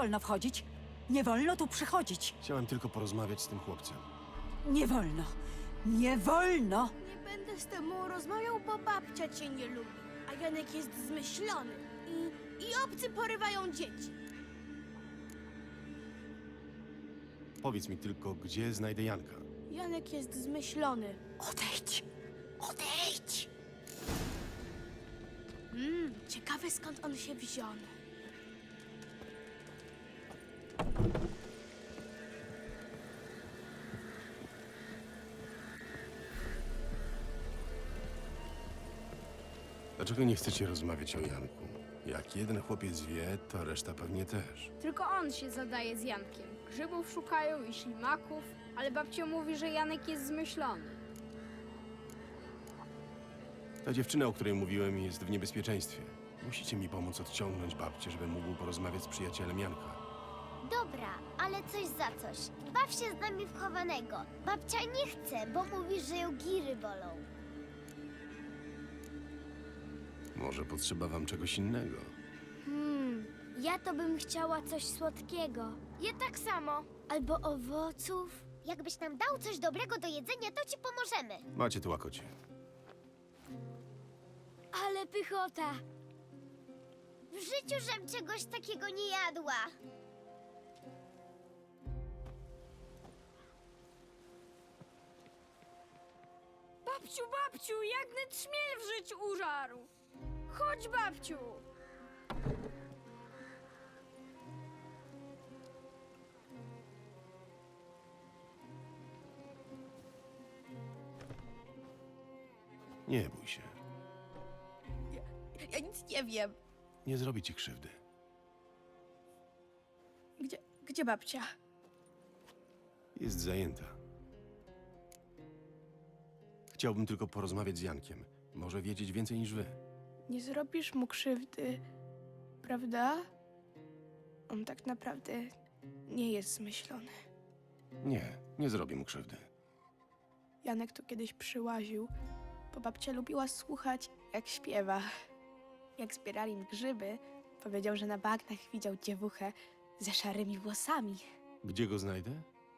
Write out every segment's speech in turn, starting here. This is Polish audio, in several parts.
wolno wchodzić. Nie wolno tu przychodzić. Chciałem tylko porozmawiać z tym chłopcem. Nie wolno. Nie wolno! Nie będę z tobą rozmawiał, bo babcia cię nie lubi. A Janek jest zmyślony. I, i obcy porywają dzieci. Powiedz mi tylko, gdzie znajdę Janka. Janek jest zmyślony. Odejdź! Odejdź! Mmm, ciekawe skąd on się wziął. Dlaczego nie chcecie rozmawiać o Janku? Jak jeden chłopiec wie, to reszta pewnie też. Tylko on się zadaje z Jankiem. Grzybów szukają i ślimaków, ale babcia mówi, że Janek jest zmyślony. Ta dziewczyna, o której mówiłem, jest w niebezpieczeństwie. Musicie mi pomóc odciągnąć babcię, żebym mógł porozmawiać z przyjacielem Janka. Dobra, ale coś za coś. Baw się z nami w chowanego. Babcia nie chce, bo mówi, że ją giry bolą. Może potrzeba wam czegoś innego. Hmm, ja to bym chciała coś słodkiego. Ja tak samo. Albo owoców. Jakbyś nam dał coś dobrego do jedzenia, to ci pomożemy. Macie tu łakocie. Ale pychota! W życiu żem czegoś takiego nie jadła. Babciu, babciu, jak net śmiel w życiu użarł! Chodź, babciu! Nie bój się. Ja nic nie wiem. Nie zrobi ci krzywdy. Gdzie, gdzie babcia? Jest zajęta. Chciałbym tylko porozmawiać z Jankiem. Może wiedzieć więcej niż wy. Nie zrobisz mu krzywdy, prawda? On tak naprawdę nie jest zmyślony. Nie, nie zrobię mu krzywdy. Janek tu kiedyś przyłaził, bo babcia lubiła słuchać, jak śpiewa. Jak zbierali mi grzyby, powiedział, że na bagnach widział dziewuchę ze szarymi włosami. Gdzie go znajdę?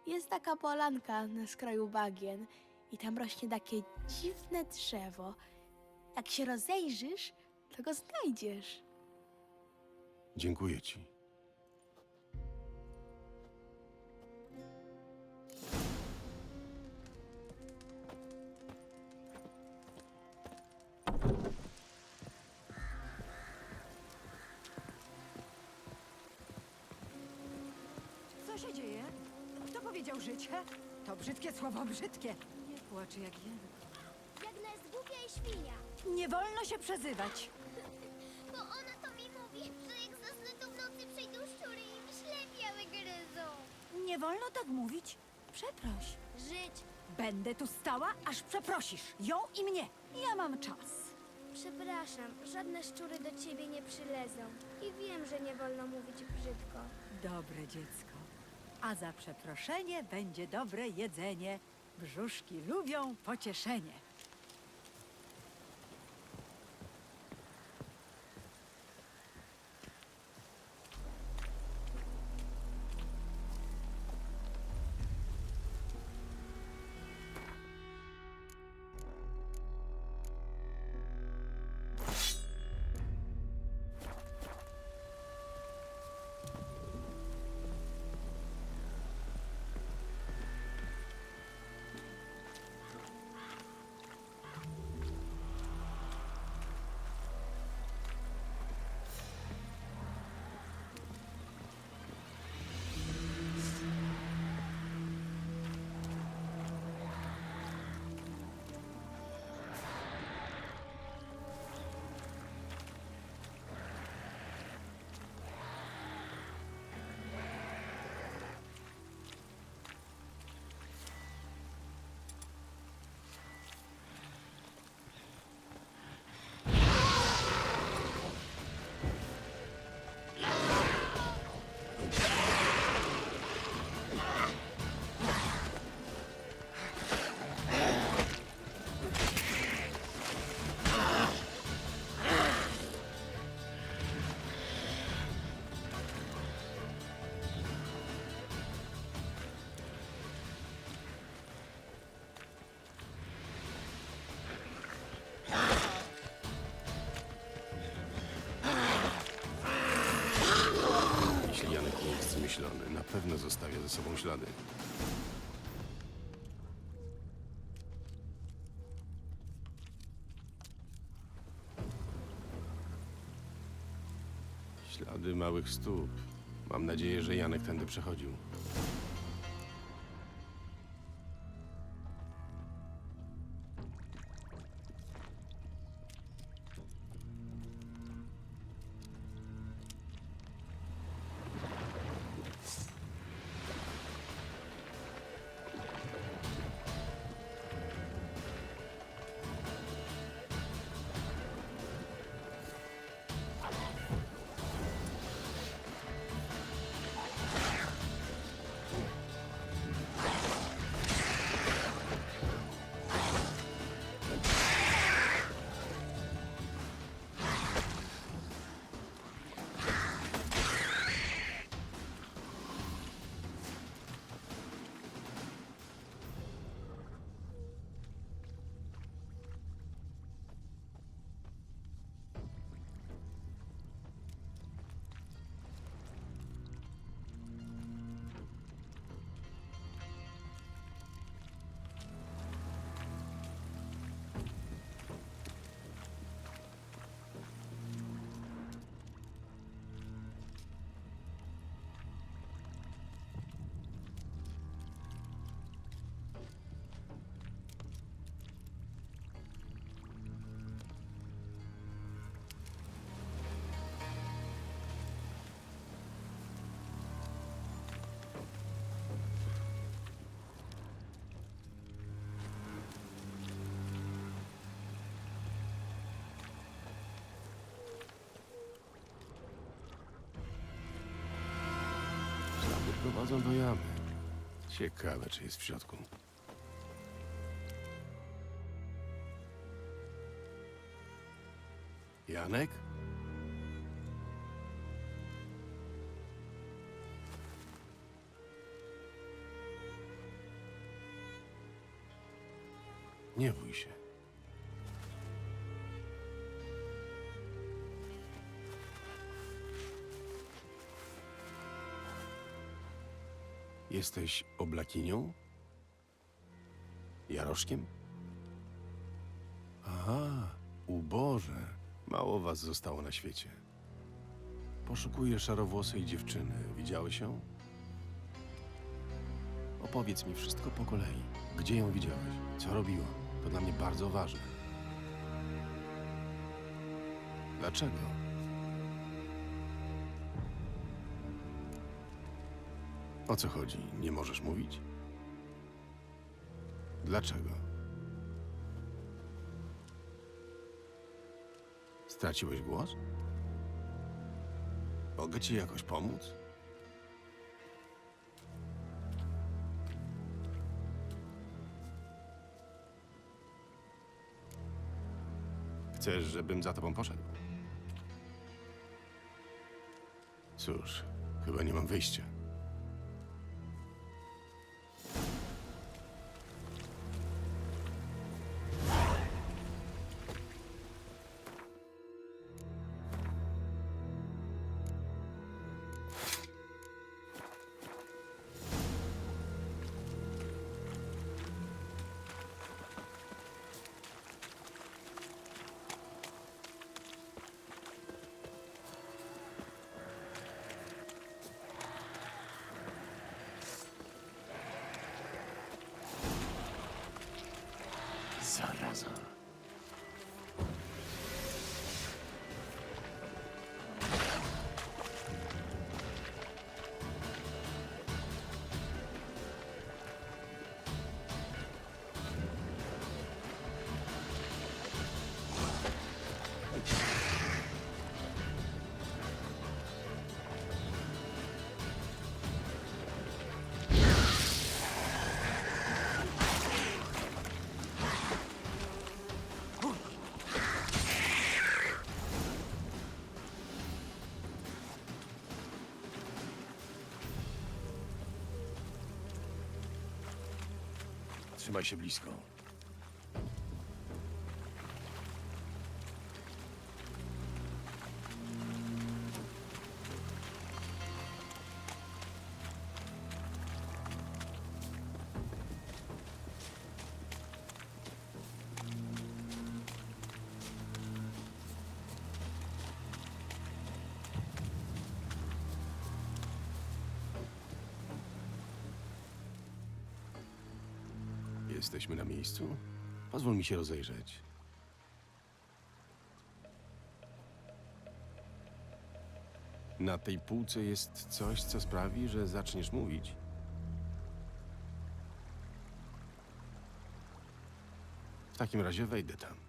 Jest taka polanka na skraju bagien i tam rośnie takie dziwne drzewo. Jak się rozejrzysz, to go znajdziesz. Dziękuję ci. Co się dzieje? Kto powiedział życie? To brzydkie słowo, brzydkie. Nie płacz jak jest głupia i świnia. Nie wolno się przezywać. Wolno tak mówić. Przeproś. Żyć. Będę tu stała, aż przeprosisz. Ją i mnie. Ja mam czas. Przepraszam, żadne szczury do ciebie nie przylezą. I wiem, że nie wolno mówić brzydko. Dobre dziecko. A za przeproszenie będzie dobre jedzenie. Brzuszki lubią pocieszenie. Sobą ślady. Ślady małych stóp. Mam nadzieję, że Janek tędy przechodził. Prowadzą do jamy. Ciekawe, czy jest w środku. Janek? Nie bój się. Jesteś oblakinią? Jaroszkiem? Aha, uboże. Mało was zostało na świecie. Poszukuję szarowłosej dziewczyny. Widziałeś ją? Opowiedz mi wszystko po kolei. Gdzie ją widziałeś? Co robiła? To dla mnie bardzo ważne. Dlaczego? O co chodzi? Nie możesz mówić? Dlaczego? Straciłeś głos? Mogę ci jakoś pomóc? Chcesz, żebym za tobą poszedł? Cóż, chyba nie mam wyjścia. Trzymaj się blisko. Jesteśmy na miejscu? Pozwól mi się rozejrzeć. Na tej półce jest coś, co sprawi, że zaczniesz mówić. W takim razie wejdę tam.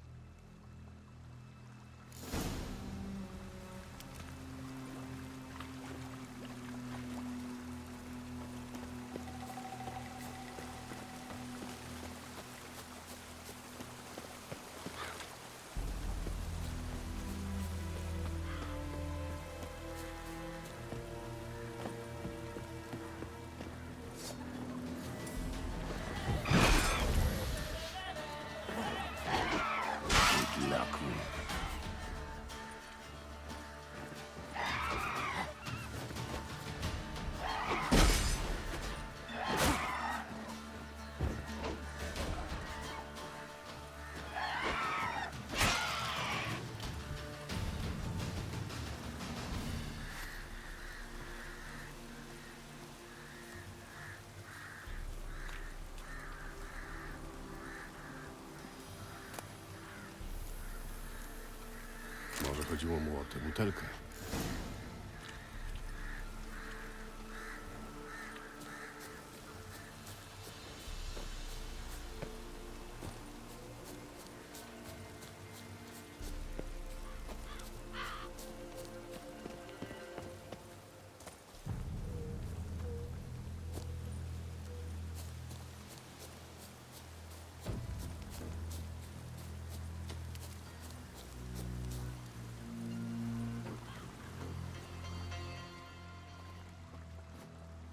Może chodziło mu o tę butelkę.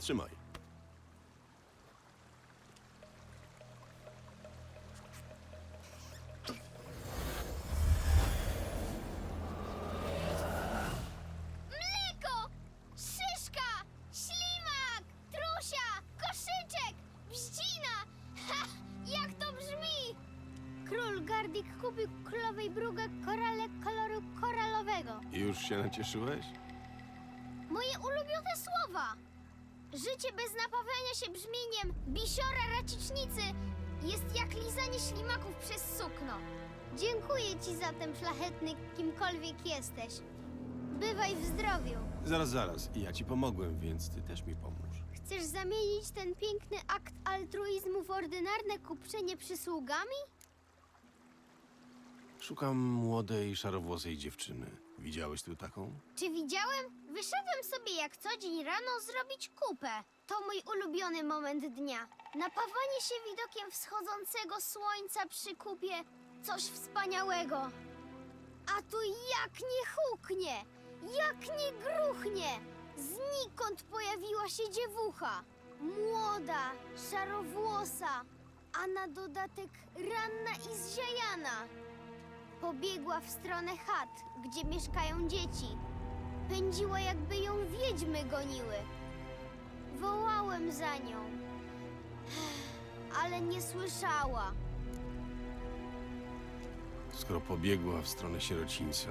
Trzymaj. Mleko! Szyszka! Ślimak! Trusia! Koszyczek! Bździna! Ha! Jak to brzmi? Król Gardik kupił królowej brugę korale koloru koralowego. Już się nacieszyłeś? Moje ulubione słowa! Życie bez napawiania się brzmieniem bisiora racicznicy jest jak lizanie ślimaków przez sukno. Dziękuję ci za ten szlachetny, kimkolwiek jesteś. Bywaj w zdrowiu. Zaraz, zaraz. Ja ci pomogłem, więc ty też mi pomóż. Chcesz zamienić ten piękny akt altruizmu w ordynarne kupczenie przysługami? Szukam młodej, szarowłosej dziewczyny. Widziałeś tu taką? Czy widziałem? Wyszedłem sobie jak co dzień rano zrobić kupę. To mój ulubiony moment dnia. Napawanie się widokiem wschodzącego słońca przy kupie. Coś wspaniałego. A tu jak nie huknie, jak nie gruchnie. Znikąd pojawiła się dziewucha. Młoda, szarowłosa, a na dodatek ranna i zziajana. Pobiegła w stronę chat, gdzie mieszkają dzieci. Pędziła, jakby ją wiedźmy goniły. Wołałem za nią, ale nie słyszała. Skoro pobiegła w stronę sierocińca,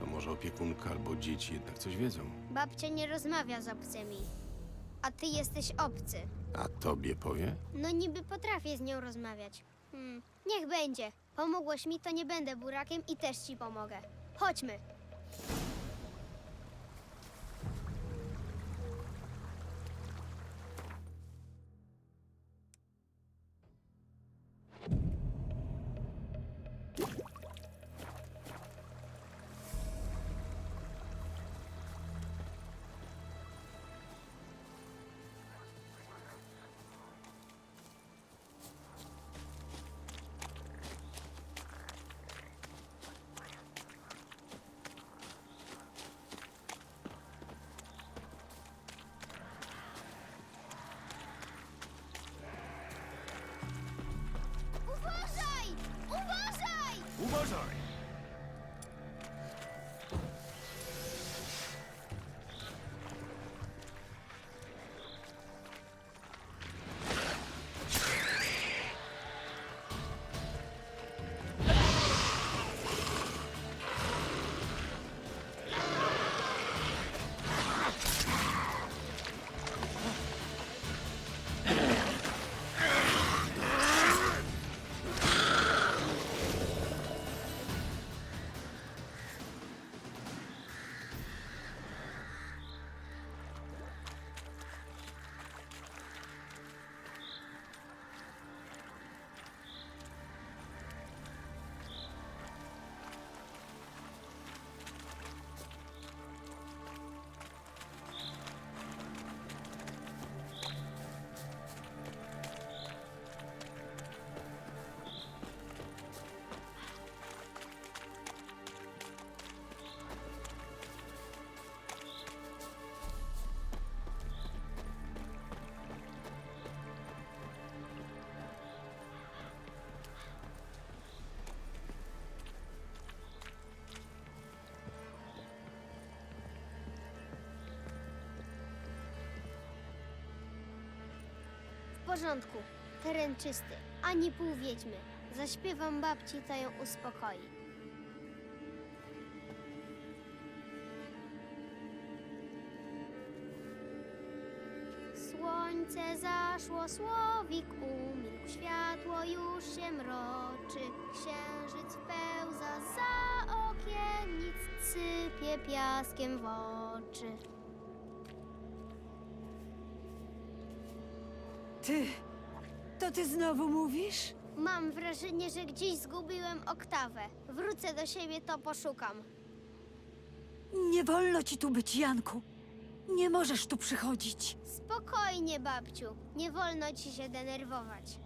to może opiekunka albo dzieci jednak coś wiedzą. Babcia nie rozmawia z obcymi, a ty jesteś obcy. A tobie powie? No niby potrafię z nią rozmawiać. Hmm, niech będzie. Pomogłeś mi, to nie będę burakiem i też ci pomogę. Chodźmy. Porządku. Teren czysty, ani pół wiedźmy. Zaśpiewam babci, to ją uspokoi. Słońce zaszło, słowik umilkł, światło już się mroczy. Księżyc pełza za okiennic, sypie piaskiem w oczy. Ty, to ty znowu mówisz? Mam wrażenie, że gdzieś zgubiłem oktawę. Wrócę do siebie, to poszukam. Nie wolno ci tu być, Janku. Nie możesz tu przychodzić. Spokojnie, babciu. Nie wolno ci się denerwować.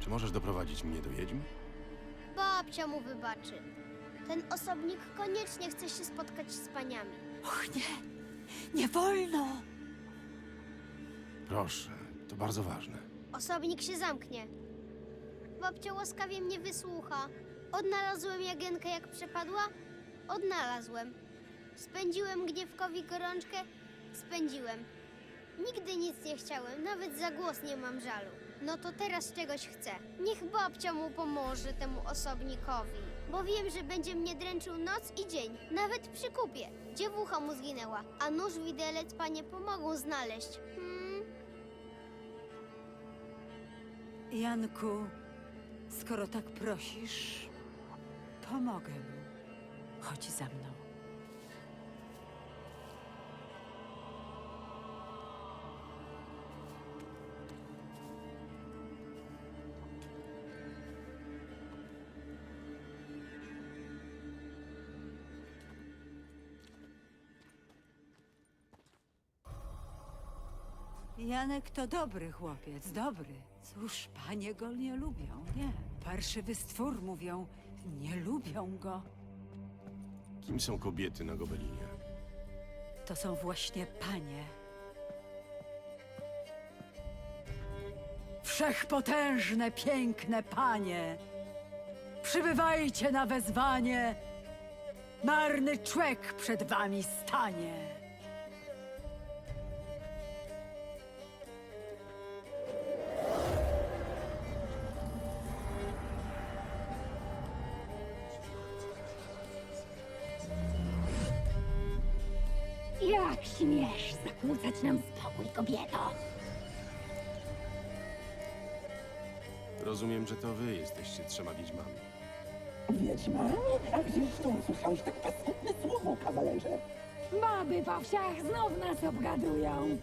Czy możesz doprowadzić mnie do Wiedźmy? Babcia mu wybaczy. Ten osobnik koniecznie chce się spotkać z paniami. Och nie, nie wolno. Proszę, to bardzo ważne. Osobnik się zamknie. Babcia łaskawie mnie wysłucha. Odnalazłem Jagenkę jak przepadła? Odnalazłem. Spędziłem gniewkowi gorączkę? Spędziłem. Nigdy nic nie chciałem, nawet za głos nie mam żalu. No to teraz czegoś chcę. Niech babcia mu pomoże temu osobnikowi. Bo wiem, że będzie mnie dręczył noc i dzień, nawet przy kupie. Dziewucha mu zginęła, a nóż widelec panie pomogą znaleźć. Hmm, Janku, skoro tak prosisz, pomogę mu. Chodź za mną. Janek to dobry chłopiec, dobry. Cóż, panie go nie lubią, nie. Parszywy stwór mówią, nie lubią go. Kim są kobiety na Gobelinie? To są właśnie panie. Wszechpotężne, piękne panie! Przybywajcie na wezwanie! Marny człek przed wami stanie! Śmiesz zakłócać nam spokój, kobieto? Rozumiem, że to wy jesteście trzema wiedźmami. Wiedźmami? A gdzież to usłyszałeś tak paskudne słowo, kawalerze? Baby po wsiach znów nas obgadują.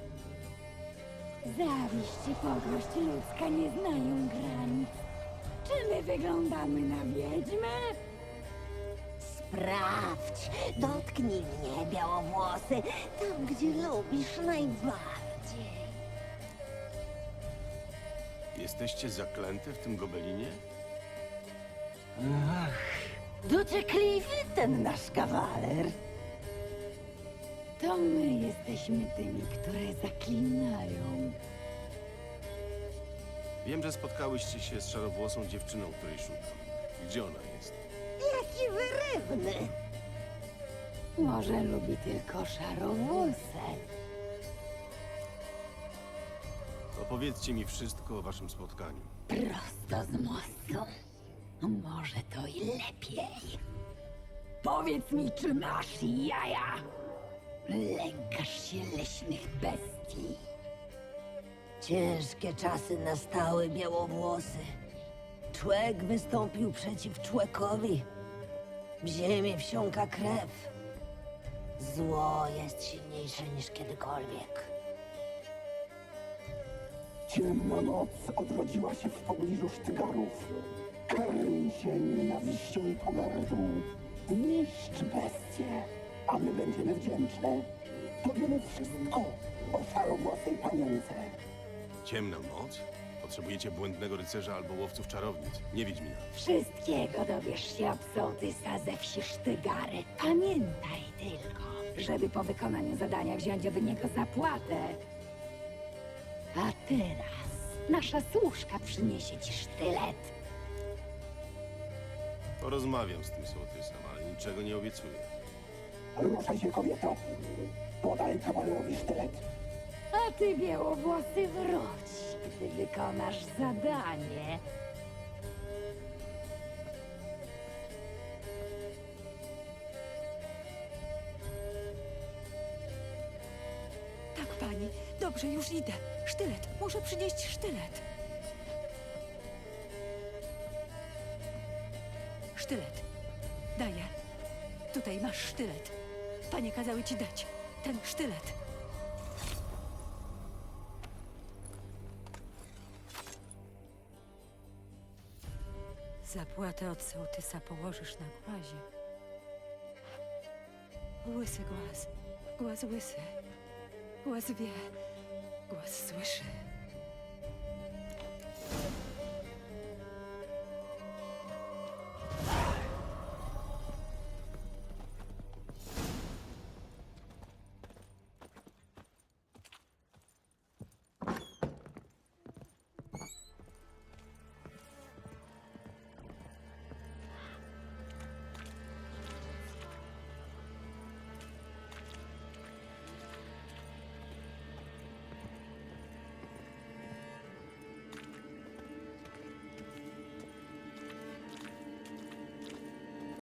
Zawiść i podłość ludzka nie znają granic. Czy my wyglądamy na wiedźmę? Sprawdź, dotknij mnie, białowłosy, tam gdzie lubisz najbardziej. Jesteście zaklęte w tym Gobelinie? Dociekliwy ten nasz kawaler. To my jesteśmy tymi, które zaklinają. Wiem, że spotkałyście się z szarowłosą dziewczyną, której szukam. Gdzie ona jest? Wyrywny. Może lubi tylko szarowłosę. Opowiedzcie mi wszystko o waszym spotkaniu. Prosto z mostu. Może to i lepiej. Powiedz mi, czy masz jaja? Lękasz się leśnych bestii. Ciężkie czasy nastały, białowłosy. Człek wystąpił przeciw człekowi. W ziemię wsiąka krew. Zło jest silniejsze niż kiedykolwiek. Ciemna noc odrodziła się w pobliżu Sztygarów. Karmi się nienawiścią i pogardą. Niszcz bestie, a my będziemy wdzięczne. Powiemy wszystko o szarowłosej panience. Ciemna noc? Potrzebujecie błędnego rycerza albo łowców czarownic. Nie Wiedźmina. Wszystkiego dowiesz się od sołtysa ze wsi Sztygary. Pamiętaj tylko, żeby po wykonaniu zadania wziąć od niego zapłatę. A teraz nasza służka przyniesie ci sztylet. Porozmawiam z tym sołtysem, ale niczego nie obiecuję. Ruszaj się, kobieto. Podaj kawalerowi sztylet. A ty, białowłosy, wróć, gdy wykonasz zadanie. Tak, pani. Dobrze, już idę. Sztylet. Muszę przynieść sztylet. Sztylet. Daję. Tutaj masz sztylet. Panie kazały ci dać. Ten sztylet. Zapłatę od sołtysa położysz na głazie. Łysy głaz. Głaz łysy. Głaz wie. Głaz słyszy.